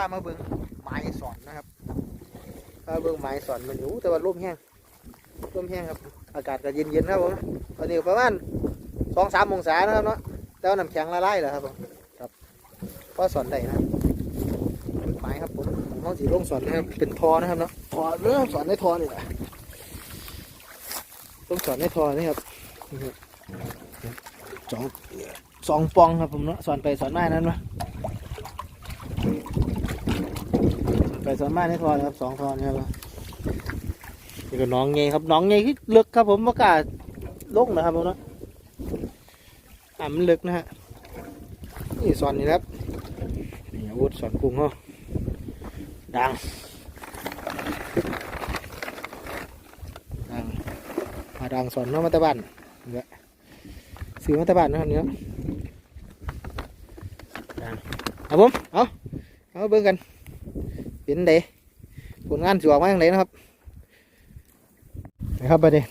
ามาเบิ่งไม้สอนนะครับพาเบิ่งไม้สอนมันอยู่แต่ว่าลมแห้งลมแห้งครับ อากาศก็เย็นๆครับผมตอนนี้ก็ประมาณสองสามองศานะครับเนาะแต่ว่าน้ำแข็งละลายแล้วครับผมครับพอสอนได้นะครับไม้ครับผมน้องสีลงสอนนะครับเป็นทอนะครับเนาะทอเริ่มสอนในทอนี่แหละต้องสอนในทอนี่ครับนี่ครับสองสองปองครับผมเนาะสอนไปสอนมานั้นวะ ไป สวนมากในทอนะครับสองทอนครับนี่ก็น้องไงครับน้องไงที่ลึกครับผมประกาศลงนะครับผมเนาะอ่ามันลึกนะฮะนี่สอนนี่ครับนี่อาวุธสอนกุ้งเขาดังดังมาดังสอนเน้องมาตะบันนี่แหละซื้อมาตะบันนะครับเนี่ยดังเอาผมเอาเอาเบิ่งกัน เป็นเดผลงานสวยมากเลยนะครับนะครับบัดนี้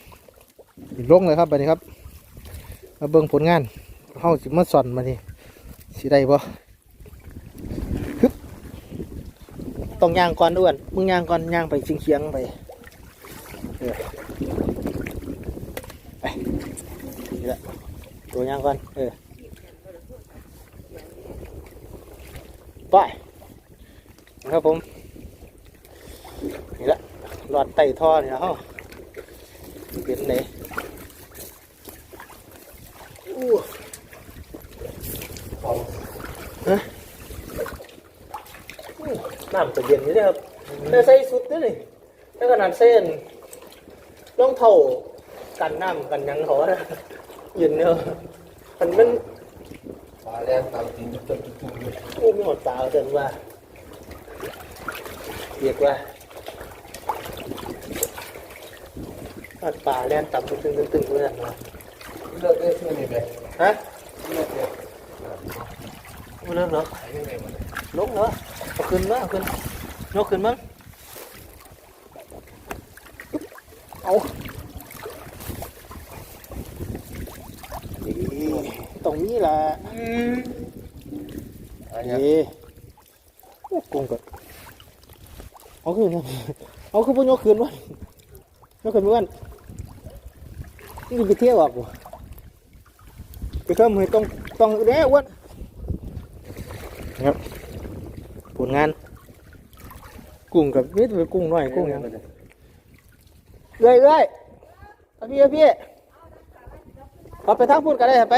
ติดลงเลยครับบัดนี้ครับ มาเบิ่งผลงานเฮาสิมาสอนมาดิสิได้บ่ฮึบต้องย่างก่อนด้วนมึงย่างก่อนย่างไปชิงเชียงไปเออไปนี่แหละตัวย่างก่อนเออไปนะครับผม นี่ละหลอดไต่ท่อนี่ละเฮาเป็นเลยอู้ฮะอู้น้ำก็เย็นอยู่เด้อครับแต่ใส่สุดเด้อนี่ถ้าขนาดเส้นรองเท้ากันน้ำกันหยังเขาอะนะเย็นเนอะมันมันปลาแรงตามกินจนจุ่มเลยอู้มีหมดปลาเกินว่าเรียกว่า ทอดปลาแล่นต่ำตึงตึงตึงเพื่อนมาเลิกได้เท่านี้ไหมฮะเลิกเนี่ยไม่เริ่มเหรอลงเหรอเอาขึ้นมั้งเอาขึ้นยกขึ้นมั้งเอาตรงนี้แหละอันเอ๊เนี้ยโอ้กงกับเอาขึ้นนะเอาขึ้นพวกยกขึ้นวะ ยกขึ้นเพื่อนนี่ไปเที่ยวอะกูไปเพิ่มให้ต้องต้องเด้ออ้วนครับผลงาน กุ้งกับนี่เป็นกุ้งน้อยกุ้งหยังเอ้ยเอ้ยเอาพี่เอาพี่เอาไปทางพุ่นก็ได้ไป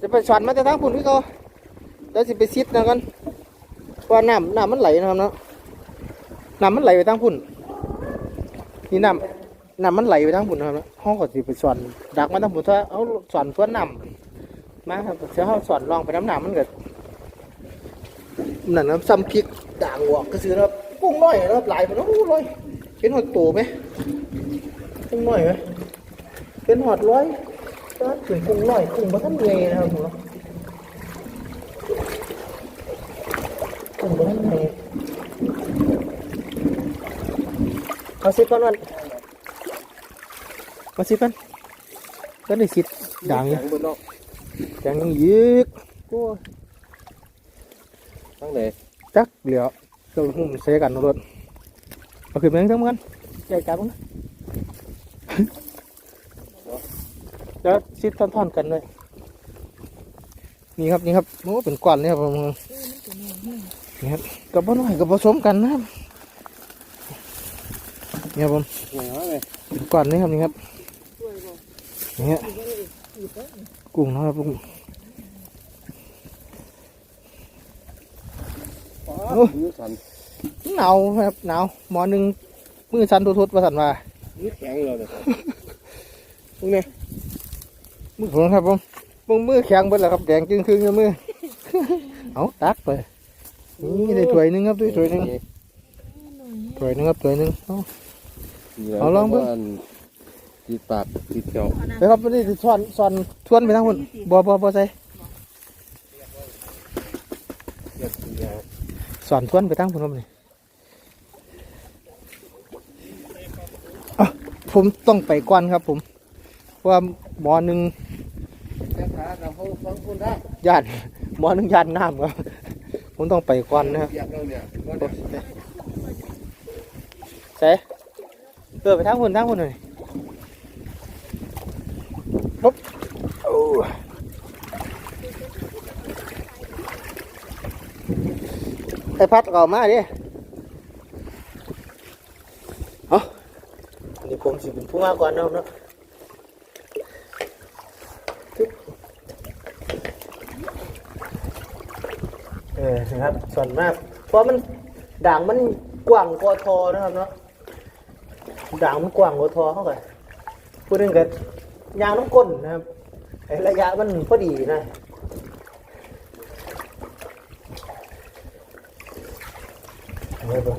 จะไปสอนมาแต่ทางพุ่นพี่เขาแล้วสิไปซิดนะกันเพราะว่าน้ำน้ำมันไหลนะครับเนาะน้ำมันไหลไปทางพุ่น นี่น้ำน้ำมันไหลไปทางพุ่นครับห้องก็สิไปสอนดักมาทางพุ่นถ้าเอาสอนสวนน้ำมาครับเสียเขาสอนลองไปน้ำหน้ำมันกิดนั่นนะซ้ำพริกด่างออกก็ซื้อนะครับกุ้งน้อยนะครับหลายมันโอ้ร้อยเห็นหอดโตไหมกุ้งน้อยไหมเป็นหอดร้อยก็ถึงกุ้งน้อยกุ้งมาท่านเงยนะครับผมผมไม่ได้ไงเอาสิก่อนวันมาสิกันก็ได้สิดังอยู่บนนอกดังยังยืดกูทั้งไหนจักเหลียวเราหุ่มเสียกันรถเอาขึ้นไปทั้งมันใหญ่จับมั้งแล้วซิดท่อนๆกันเลยนี่ครับนี่ครับโอ้เป็นก้อนเลยครับผมนี่ครับกับผน้อยกับผสมกันนะครับ นี่ครับผมหัวเลยเป็นก้อนนี่ครับนี่ครับนี่ฮะกุ้งนะครับกุ้งยืดสันหนาวครับหนาวหมอหนึ่งมือสั่นทุดๆประสันว่ายืดแข็งเลยเนี่ยตรงนี้มือผมครับผมมือมือแข็งเบิดแล้วครับแดงจึงครึ่งๆมือเอาตักไปนี่ได้ถ้วยหนึงครับได้ถ้วยหนึงถ้วยหนึงครับถ้วยหนึง เอาเอาลองเบิ่ง ติดปากติดเขียวไปครับนี่สอนสอนทวนไปทางคนบ่บ่บ่ใส่เลือดสีแดงสอนทวนไปทางคนครับนี่อะผมต้องไปก่อนครับ ผมเพราะว่าหมอหนึ่งแค่ขาเราเขาฟังคุณได้ญาติหมอหนึ่งญาติน้ำครับ ผมต้องไปก่อนนะครับเปียกแล้วเนี่ยก็โอ้เดี๋ยวเซ่ เออไปทางคนทางคนหน่อยปุ๊บโอ้ไอพัดก็เอามาดิเอาอันนี้ผมสิเป็นผู้มาก่อนเนาะเนาะเออนะครับส่วนมากเพราะมันด่างมันกว้างกว่าทอนะครับเนาะ ด่างมันกว้างกว่าทอเข้าไปพูดถึงกันยางน้ำก้นนะครับไอ้ระยะมันพอดีนะเอาไว้เบิ่ง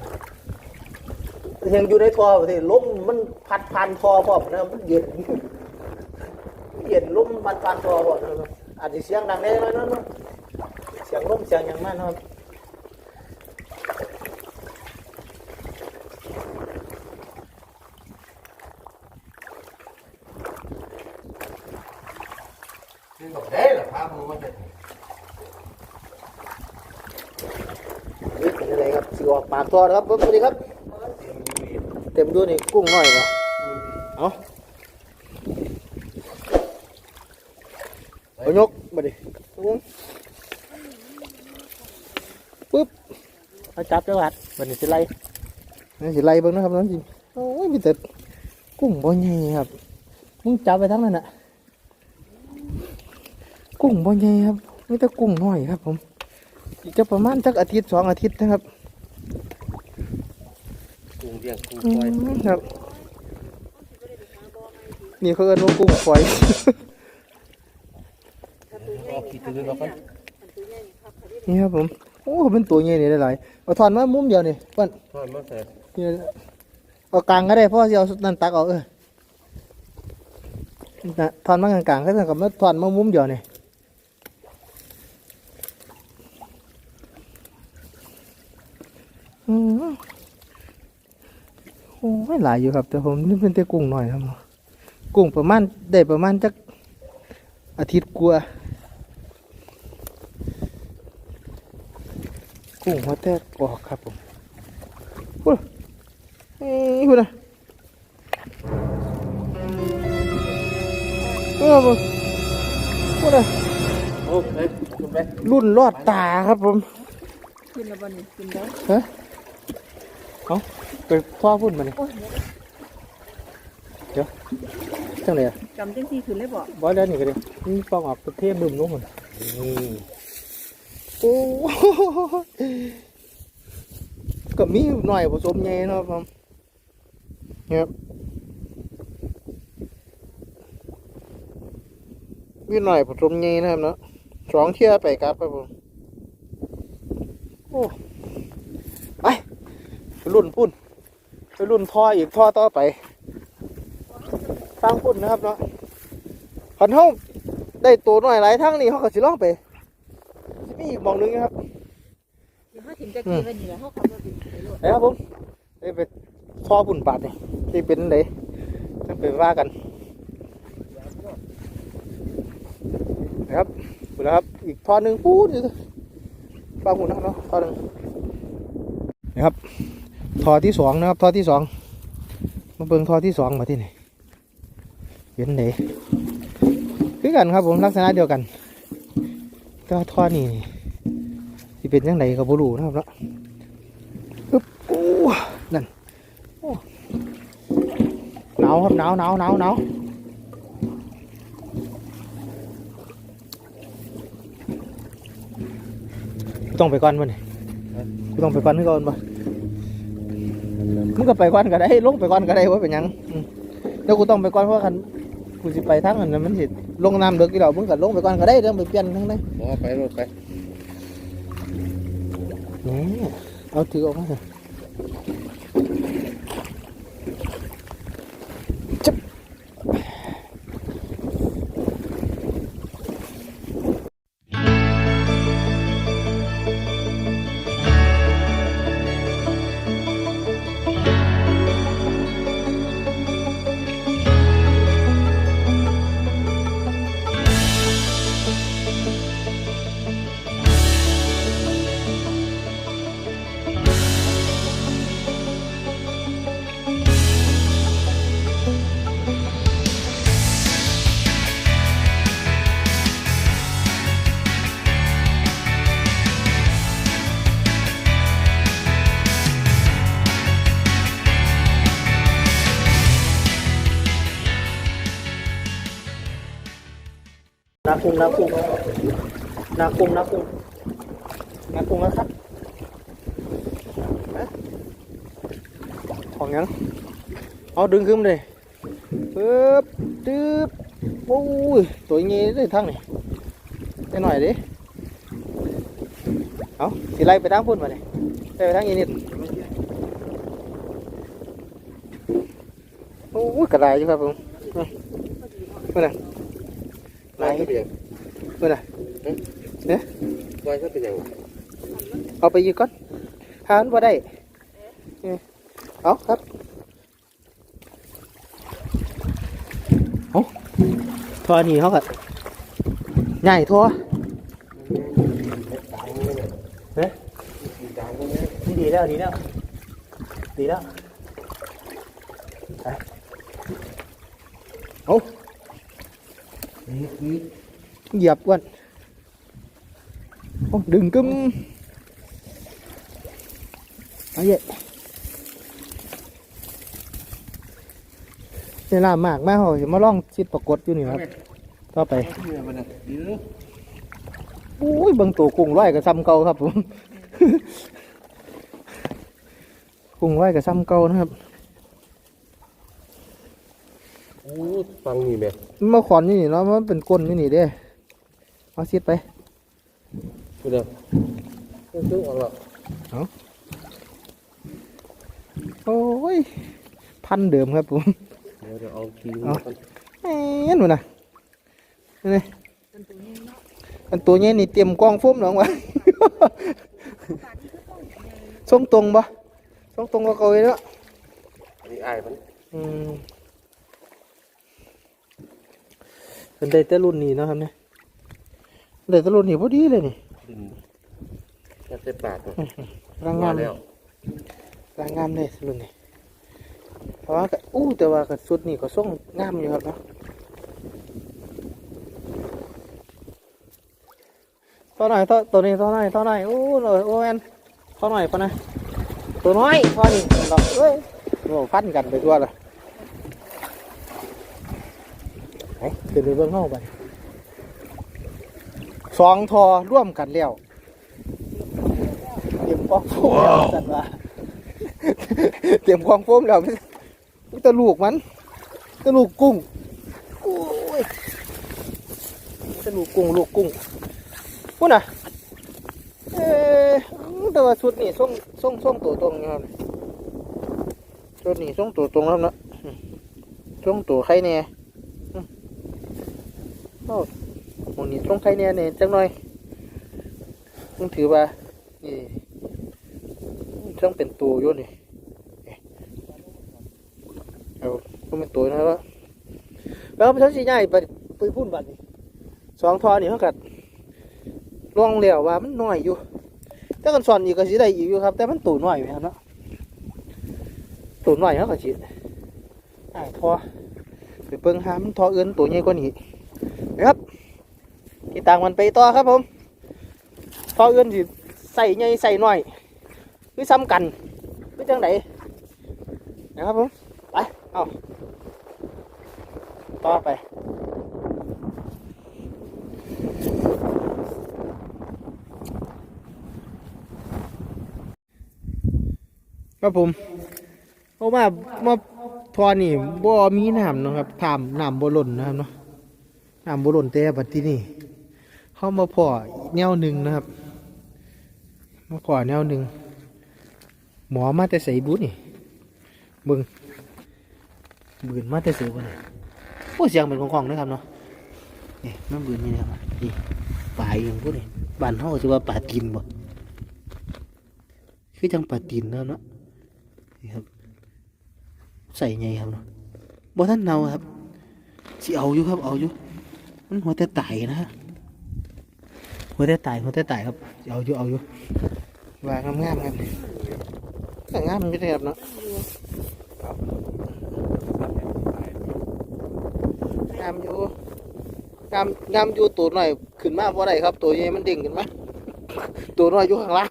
ยังอยู่ในทอประเทศลมมันพัดผ่านทอพร้อมนะมันเย็นเย็นลมพัดผ่านทอพอมนะครับอาจจะเสียงดังได้น้อยนะเสียงลมเสียงอย่างมากนะครับ นี่ก็ได้เหรอครับผมว่าจะ นี่เป็นอะไรครับ สิออกปากทอนะครับเบิ่งดูดิครับ เต็มด้วยนี่กุ้งน้อยวะเอาเอายกมาดิกุ้งปึ๊บเอาจับจังหวัดมันนี่สิไล่นี่สิไล่เบิ่งนะครับน้องจริงโอ้ยมีแต่กุ้งบ่ใหญ่ครับมึงจับไปทั้งนั้นน่ะกุ้งบ่ใหญ่ครับมีแต่กุ้งน้อยครับผมอีกจะประมาณจักอาทิตย์สองอาทิตย์นะครับกุ้งเลี้ยงกุ้งอืปล่อยมครับนี่เขาเอิ้นว่ากุ้งฝอยออกกี่ตัวแล้วกันนี่ครับผมโอ้เป็นตัวใหญ่นี่หลายๆเอาถอนมามุมเดียวนี่เปิ้นทอดมาใส่นี่เอากลางก็ได้เพราะว่าสิเอานั่นตักเอาเออน่ะถอนมากลางๆก็เท่ากับมาถอนมามุมเดียวนี่อืม โอ้ยหลายอยู่ครับ แต่ผมนี่เป็นแต่กุ้งหน่อยครับกุ้งประมาณได้ประมาณจักอาทิตย์กว่ากุ้งหัวแตกออกครับผมพูดนี่พูดนะเออผมพูดนะโอ้ไปคุณไปรุ่นรอดตาครับผมกินแล้วบ่นี่กินได้ฮะเอา ไปพ่อพูดมาเลยโอ้ยจังเลยอะจำจังซี่ขึ้นเลยบ่บอยแล้วนี่ก็เลยนี่ปองออกประเทศบึมลงหมดนี่โอ้ก็มีหน่อยผสมใหญ่เนาะครับเนี่ยครับมีหน่อยผสมใหญ่นะครับเนาะสองเที่ยไปครับครับผมโอ้ไปไปรุ่นพุ่น ไปรุ่นท่ออีกท่อต่อไปสร้างพุ่นนะครับเนาะขันเท่าได้ตัวหน่อยหลายทั้งนี่เขาก็สิลองไปสิมีอีกหมองหนึงนะครับเดี๋ยวเฮาถิ่มจักกี้ไว้นี่แหละเฮาขับรถไปโลดนะครับผมไปไปท่อพุ่นปาดนี่ที่เป็นไหนจะไปว่ากันนะครับดูนะครับ อีกท่อหนึ่งพูดอยู่ฟังหุ่นนะครับเนาะท่อหนึ่งนะครับ ท่อที่สองนะครับท่อที่สองมาเบิ่งท่อที่สองมาที่ไหนเป็นไหนคือกันครับผมลักษณะเดียวกันแต่ว่าท่อนี่ที่เป็นยังไงก็บ่รู้นะครับเนาะปึ๊บโอ้นั่นโอ้หนาวครับหนาวหนาวหนาวหนาวกูต้องไปก่อนมันกูต้องไปก่อนให้ก่อนบ่ มึงก็ไปก่อนก็ได้ลงไปก่อนก็ได้ว่าเป็นหยังอืมแล้วกูต้องไปก่อนเพราะคันกูสิไปทางนั้นน่ะมันสิลงน้ำเดือกกี่ดอกมึงก็ลงไปก่อนก็ได้เดี๋ยวไปเปลี่ยนทั้งนั้นหมอไปรถไปนี่เอาถือออกมาเถอะ นากุ้งนากุ้งนากุ้งนากุ้งนากุ้งนะครับของยังเอาดึงขึ้นเลยปึ๊บตึ๊บโอ้ยตัวเงี้ยได้ทั้งนี่ได้หน่อยดิเอาสิไล่ไปทางพุ่นมาเลยไล่ไปทางอีนิดโอ้ยกระไรอยู่ครับผมนี่นี่นะ ลายเขาเป็นยังนี่นะลายเขาเป็นยังเอาไปยีกก่อนหามันบ่ได้นี่เอาครับเอาทอนี่เขาก็ใหญ่ทอเฮ้ยนี่ดีแล้วดีแล้วดีแล้วไปเอา เหยียบก่อนเอาดึงกึมเอาเยอะเวลามากมากเขาจะมาล่องชิดปรากฏอยู่นี่ครับต่อไปอุ้ยบางตัวกุ้งร้อยกับซ้ำเก่าครับผมกุ้งร้อยกับซ้ำเก่านะครับ โอ้ ฟังนี่แม่มันมาขอนอยู่นี่เนาะมันเป็นก้นอยู่นี่เด้เอาชิดไปพูดเด้อเครื่องเครื่องออกแล้วโอ้ย พันเดิมครับผมเดี๋ยวเดี๋ยวเอาทีมเอาก่อนเอ็นวะนะนี่เป็นตัวนี้เนาะอันตัวนี้นี่เตรียมกล้องโฟมหรอวะทรงตรงปะทรงตรงกว่าเก่าเลยเนาะอันนี้อ้ายมันอืม เป็นได้แต่รุ่นนี้เนาะครับเนี่ยได้แต่รุ่นนี้พอดีเลยนี่ดินแค่ใส่ปากมันร่างงามแล้วร่างงามเลยรุ่นนี้เพราะว่าก็อู้แต่ว่ากับสุดนี่ก็ส่งงามอยู่ครับเนาะต่อหน่อยต่อตัวนี้ต่อหน่อยต่อหน่อยโอ้หน่อยโอ้แอนต่อหน่อยปะนะตัวน้อยพอนี่ดอกเอ้ยโอ้ฟันกันไปทั่วเลย ไปขึ้นไปเบื้องห้องไปสองทอร่วมกันแล้วเตรียมกองโฟมแล้วจัดว่าเตรียมกองโฟมแล้วมันตะลูกมันตะลูกกุ้งโอ้ยตะลูกกุ้งลูกกุ้งพูดน่ะเออแต่ว่าชุดนี่ส่งส่งส่งตัวตรงนะครับชุดนี่ส่งตัวตรงแล้วเนาะอืมส่งตัวใครเนี่ยอืม โอ้หมองนี้ส่งใครเนี่ยเนี่ยจังหน่อยต้องถือว่า นี่ต้องเป็นตัวอยู่นี่เอาก็เป็นตัวนะครับแล้วมันสิใหญ่ไปไปพุ่นบัดนี่สองทอนี่เขากัดลองแล้วว่ามันน้อยอยู่ถ้ากันสอนอีกก็สิได้อีกอยู่ครับ แต่มันตัวน้อยไหมครับเนาะตัวน้อยเขาก็สิไอ้ทอไปเบิ่งหามันทอเอื้นตัวใหญ่กว่านี้ ต่างมันไปต่อครับผมทอเอื้นสิใส่ใหญ่ใส่หน้อยคือซ้ำกันคือจังไดนะครับผมไปเอาต่อไปครับผมเพราะว่ามาทอนี่บ่มีน้ำนะครับถามน้ำบ่หล่นนะครับเนาะน้ำบ่หล่นแต่บัดที่นี่ เข้ามาพอแนวหนึ่งนะครับ มาพอแนวหนึ่งหมอมาแต่ใส่บุนี่เบิ่งบืนมาแต่เสือบ่เนี่ยโอ้เสียงเป็นของของนะครับเนาะนี่มันบืนนี่นะครับนี่ป่าอย่างพวกนี้บ้านเฮาสิว่าป่าตีนบ่คือจังป่าตีนนะเนาะนี่ครับ ใส่ไงครับเนาะบ่ท่านเนาครับสิเอาอยู่ครับเอาอยู่มันหัวแต่ไตายนะ หัวแต่ตายหัวแต่ตายครับ เอาอยู่เอาอยู่ว่างามๆครับก็งามมันได้ครับเนาะงามอยู่งามงามอยู่ตัวหน่อยขึ้นมาเพราะอะไรครับ ตัวใหญ่มันเด้งขึ้นมาตัวน้อยอยู่ข้างล่าง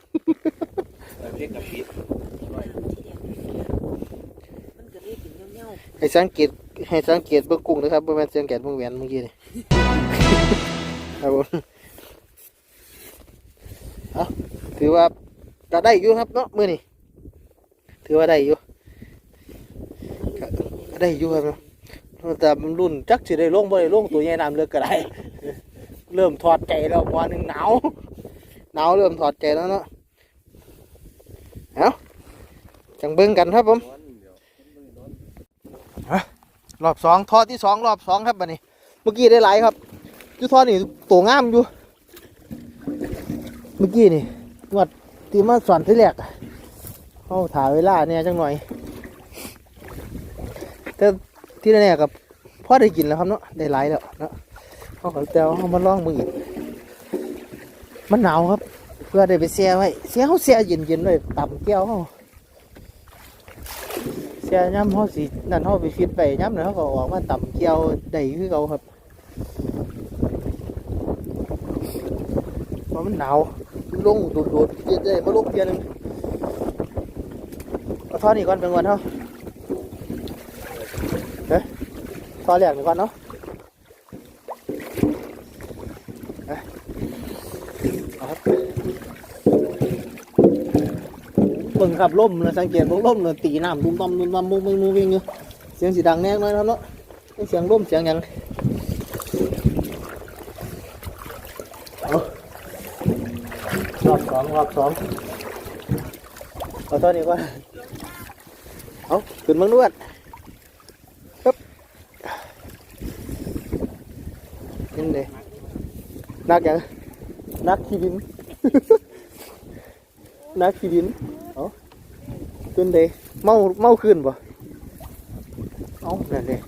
ให้สังเกตให้สังเกตเบื้องกุ้งนะครับเบื้องแมนสังเกตเบื้องแหวนเมื่อกี้นี่ครับผมเอา ถือว่าก็ได้อยู่ครับเนาะมือนี่ถือว่าได้อยู่ก็ได้อยู่ครับเนาะแต่รุ่นจักสิได้ลงบ่ได้ลงตัวใหญ่น้ำเลือกก็ได้ เริ่มถอดใจแล้ววันหนึ่งหนาวหนาวเริ่มถอดใจแล้วเนาะเอาจังเบิ่งกันครับผมรอบสองทอที่สองรอบสองครับบัดนี้ เมื่อกี้ได้หลายครับอยูทอนี่ตัวงามอยู่ เมื่อกี้นี่ งวดที่มาสอนที่แรกเขาถ่ายเวลาเนี่ยจังหน่อย แต่ที่แน่กับพ่อได้กินแล้วครับเนาะได้หลายแล้วเนาะเขาขอแต่ว่าเขามาล่องมืออีกมันหนาวครับ เพื่อได้ไปเสียไว้เสียเขาเสียเย็นๆไว้ต่ำแก้วเขาเสียย่ำเขาสินั่นเขาไปฟิตไปย่ำแล้วเขาก็ออกมาต่ำเกี่ยวได้คือเขาครับเพราะมันหนาว ลงโดดๆเย็นได้มาลงเพียนึงเอาท่อนี่ก่อนเป็นวันเท่าเฮ้ยท่อแรกหนึ่งก่อนเนาะเบิ่งขับล่มนะสังเกตเบิ่งล่มเลยตีน้ำตุ้มต้อมตุ้มต้อมมุ้งมุ้งมุ้งวิ่งอยู่เสียงสีดังแน่น้อยครับเนาะเสียงล่มเสียงยังเอา รอบสองรอบสองเอาตัวนี้ก่อนเอาขึ้นเบิ่งด้วยปึ๊บนี่เลยนักยังนักขี้ดิน นักขี้ดินเอาขึ้นเดเมาเมาขึ้นบ่เอานั่นเลย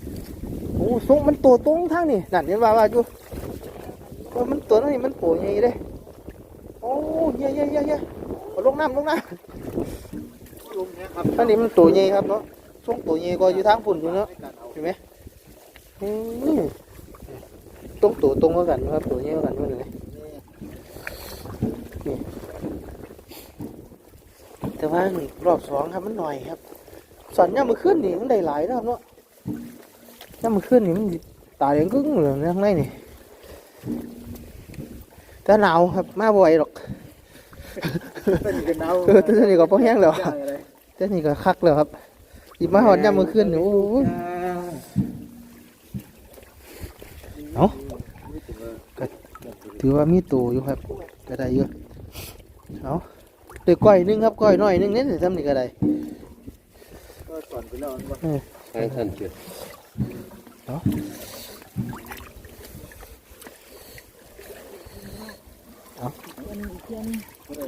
โอ้สูงมันตัวตรงทางนี่นั่นเห็นว่าว่าอยู่ว่ามันตัวนั้นมันโผล่ใหญ่เด้โอ้ เยอะเยอะเยอะเยอะลงน้ำลงน้ำอันนี้มันตัวใหญ่ครับเนาะช่วงตัวใหญ่ก็อยู่ทางฝุ่นอยู่เนาะเห็นไหมอืมตรงตัวตรงกันครับตัวใหญ่กว่ากันเลยแต่ว่ารอบสองครับมันหน่อยครับสอนย่ามือขึ้นนี่มันได้หลายนะครับเนาะย่ามือขึ้นนี่มันตายยังกึ้งเลยข้างในนี่แต่หนาวครับมาบ่อยหรอก เออแต่นี่ก็พอแห้งแล้วแต่นี่ก็คักแล้วครับหยิบมาหอดย่ามือขึ้นนี่โอ้ยถือว่ามีตัวอยู่ครับก็ได้เยอะเอาเด็กก้อยหนึงครับก้อยน้อยหนึงนี่ทำนี่ก็ได้ทางท่านเกิด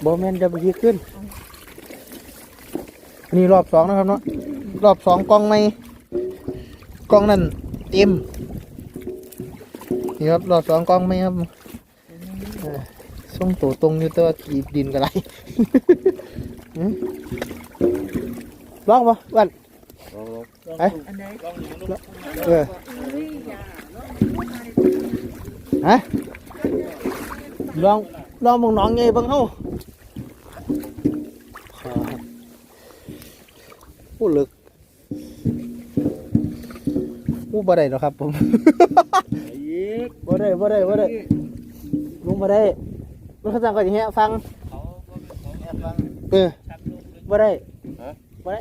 บอแมนจะไปยิขึ้นอันนี้รอบสองนะครับเนาะ รอบสองกล้องไม่กล้องนั่นเต็ม นี่ครับรอบสองกล้องไม่ครับเออส่งตัวตรงอยู่แตัวาขีบดินกันไรหืมลองปะวันลองลองไปอันไหนเอออุ้ยอย่าฮะลอง ลองมองน้องไงบ้างเฮ้าพูดลึกพูดบ่ได้หรอกครับผมบ่ได้บ่ได้บ่ได้ลุงบ่ได้ลุงเขาสั่งก็อย่างเงี้ยฟังเออบ่ได้บ่ได้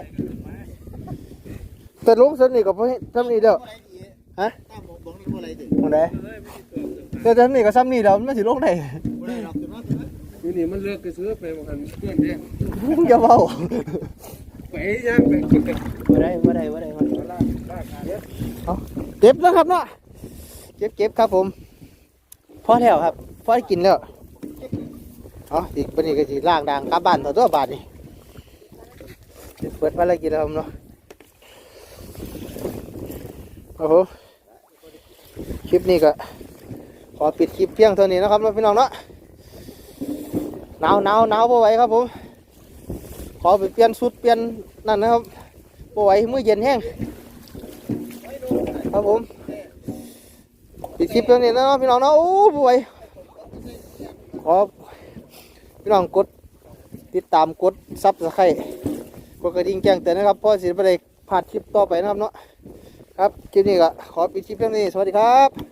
แต่ลุงสนิทกับพ่อทำนี่เด้อฮะบ่ได้แต่ทำนี่ก็ซ้ำนี่เด้อมันสิลงได้ อยู่นี่มันเลือกกระซื้อไปบางคันเพื่อนเนี่ยมึงอย่าเว้าไปย่างไปกินกันบ่ได้บ่ได้บ่ได้บ่ได้เอาเก็บแล้วครับเนาะเก็บเก็บครับผมพอแล้วครับพอได้กินแล้วเอาอีกปานนี้ก็สิล้างด่างกลับบ้านต่อตัวบาทนี่เปิดภารกิจแล้วครับเนาะโอ้โหคลิปนี้ก็ขอปิดคลิปเพียงเท่านี้นะครับพี่น้องเนาะ หนาวหนาวหนาวพอไหวครับผมขอไปเปลี่ยนชุดเปลี่ยนนั่นนะครับพอไหวมื้อเย็นแห้งครับผมปิดคลิปเท่านี้นะพี่น้องเนาะโอ้พอไหวขอพี่น้องกดติดตามกดซับสไครต์กดกระดิ่งแจ้งเตือนนะครับพราะสิไม่ได้พลาดคลิปต่อไปนะครับเนาะครับคลิปนี้ก็ขอปิดคลิปเท่านี้สวัสดีครับ